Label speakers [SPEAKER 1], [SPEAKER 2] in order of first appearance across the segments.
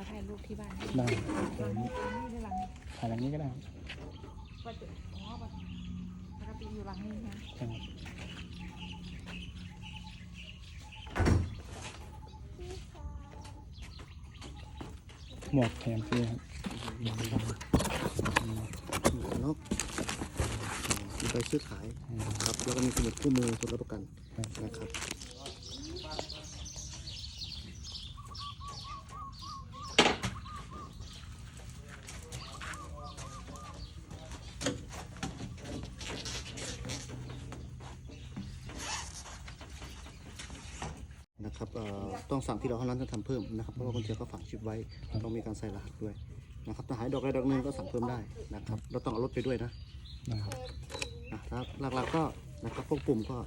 [SPEAKER 1] อถ่ายรูปที่บ้าน
[SPEAKER 2] ได้
[SPEAKER 1] หลังนี้หรือหลังนี้
[SPEAKER 2] ถ่ายหลังนี้ก็ได้ครับ
[SPEAKER 1] ก็จะอ๋อแบบปกติอยู่หลังนี้นะ
[SPEAKER 2] ใช่ครับหมวกแถมฟรีครับ
[SPEAKER 3] หมวกกันน็อกมีใบซื้อขายครับแล้วก็มีสมุดคู่มือตรวจรับประกันนะครับ นะครับเอ่อต้องสั่งที่เราเท่านั้นต้องทำเพิ่มนะครับเพราะว่าคนเชียก็ฝังชิปไว้ต้องมีการใส่รหัสด้วยนะครับถ้าหายดอกใดดอกหนึ่งก็สั่งเพิ่มได้นะครับเราต้องเอารถไปด้วยนะ
[SPEAKER 2] นะครับ
[SPEAKER 3] นะครับหลักๆก็นะครับพวกปุ่มก็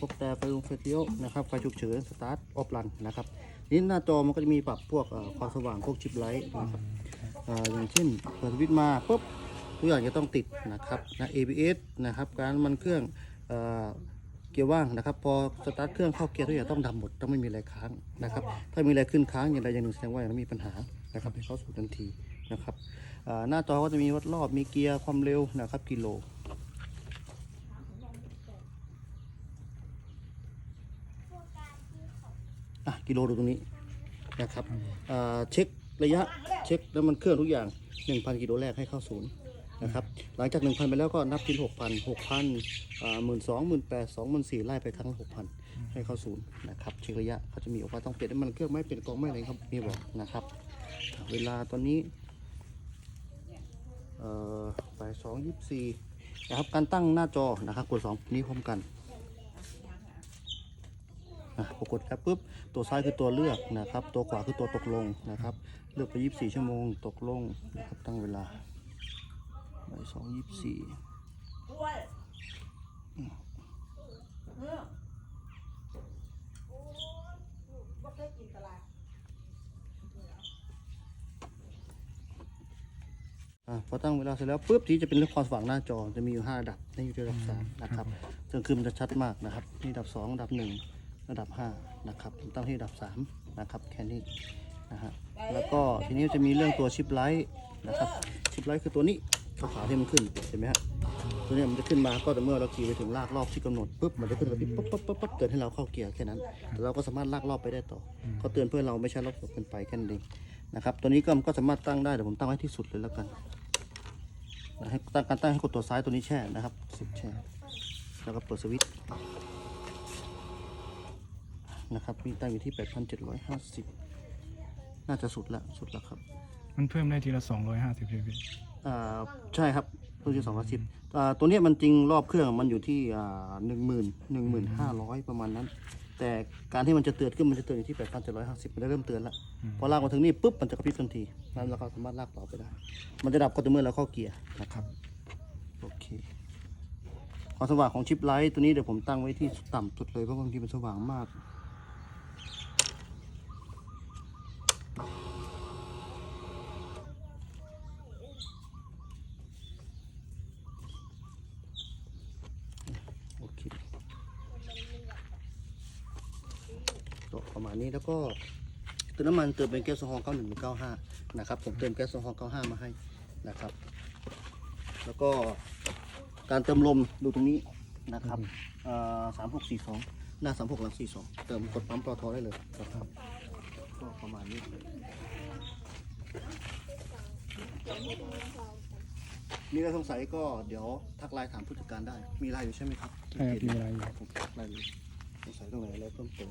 [SPEAKER 3] พวกแต่ไฟลงไฟเลี้ยวนะครับไฟฉุกเฉินสตาร์ทออฟรันนะครับนี่หน้าจอมันก็จะมีปรับพวกความสว่างพวกชิปไลท์นะครับอย่างเช่นเปิดสวิตช์มาปุ๊บทุกอย่างจะต้องติดนะครับนะ ABS นะครับการมันเครื่องเอ่อ กียร์ว่างนะครับ พอสตาร์ทเครื่องเข้าเกียร์ทุกอย่างต้องดำหมดต้องไม่มีอะไรค้างนะครับ ถ้ามีอะไรขึ้นค้างอย่างใดอย่างหนึ่งแสดงว่าอย่างนั้นมีปัญหานะครับให้เข้าสู่ทันทีนะครับหน้าจอก็จะมีวัดรอบมีเกียร์ความเร็วนะครับกิโลอะกิโลดูตรงนี้นะครับเช็คระยะเช็คน้ำมันเครื่องทุกอย่าง 1,000 กิโลแรกให้เข้าศูนย์ นะครับหลังจาก 1,000 ไปแล้วก็นับทีละ6,000 6,000อ่า12,000 18,000 24,000ไล่ไปครั้งละ6,000 ให้เข้าศูนย์นะครับเช็คระยะเขาจะมีบอกว่าต้องเปลี่ยนน้ำมันเครื่องไม่เปลี่ยนกองไม่อะไรครับมีบอกนะครับ เวลาตอนนี้เอ่อบ่ายสองยี่สิบสี่นะครับการตั้งหน้าจอนะครับกดสองนี้พร้อมกันอะพอกดแอปปุ๊บตัวซ้ายคือตัวเลือกนะครับ ตัวขวาคือตัวตกลงนะครับ เลือกไป 24 ชั่วโมง ตกลงนะครับตั้งเวลา บ่ายสองยี่สี่พอตั้งเวลาเสร็จแล้วปุ๊บที่จะเป็นเรื่องความสว่างหน้าจอจะมีอยู่5ระดับนี่อยู่ที่ระดับ3นะครับซึ่งคือมันจะชัดมากนะครับนี่ดับ2ระดับ 1 ระดับ 5 นะครับตั้งที่ระดับ 3 นะครับแค่นี้นะฮะแล้วก็ทีนี้จะมีเรื่องตัวชิปไลท์นะครับชิปไลท์คือตัวนี้ ขาวๆที่มันขึ้นเห็นไหมฮะตัวนี้มันจะขึ้นมาก็แต่เมื่อเราขี่ไปถึงลากรอบที่กำหนดปุ๊บมันจะขึ้นกับพี่ปุ๊บปุ๊บปุ๊บปุ๊บเตือนให้เราเข้าเกียร์แค่นั้นแต่เราก็สามารถลากรอบไปได้ต่อเขาเตือนเพื่อเราไม่ใช่รอบเกินไปแค่นั้นเองนะครับตัวนี้ก็ก็สามารถตั้งได้เดี๋ยวผมตั้งไว้ที่สุดเลยแล้วกันนะให้ตั้งการตั้งให้กดตัวซ้ายตัวนี้แช่นะครับสิบแช่แล้วก็เปิดสวิตช์นะครับมีตั้งอยู่ที่ 8,750 น่าจะสุดละสุดล้วครับ
[SPEAKER 2] มันเพิ่มได้ทีละสองร้อยห้าสิบพี่
[SPEAKER 3] อ่าใช่ครับตัวที่สองร้อยสิบอ่าตัวเนี้ยมันจริงรอบเครื่องมันอยู่ที่อ่าหนึ่งหมื่นหนึ่งหมื่นห้าร้อยประมาณนั้น แต่การที่มันจะเตือนขึ้นมันจะเตือนอยู่ที่8,750มันได้เริ่มเตือนแล้วพอลากมาถึงนี่ปุ๊บมันจะกระพริบทันทีแล้วเราก็สามารถลากต่อไปได้ มันจะดับก็ต่อเมื่อเราเข้าเกียร์นะครับโอเคความสว่างของชิปไลท์ตัวนี้เดี๋ยวผมตั้งไว้ที่ต่ำสุดเลยเพราะบางทีมันสว่างมาก โอเค ก็ประมาณนี้แล้วก็เติมน้ำมันเติมเป็นแก๊สโซฮอล์91หรือ95นะครับผมเติมแก๊สโซฮอล์95มาให้นะครับ แล้วก็การเติมลมดูตรงนี้นะครับสามหกสี่สองหน้าสามหกหลังสี่สองเติมกดปั๊มปตทได้เลยนะครับก็ประมาณนี้มีอะไรสงสัยก็เดี๋ยวทักไลน์ถามผู้จัดการได้ มีไลน์อยู่ใช่ไหมครับ
[SPEAKER 2] ใช่ครับมีเวลาอยู่
[SPEAKER 3] ผมทักไลน์เลยสงสัยตรงไหนอะไรเพิ่มเติม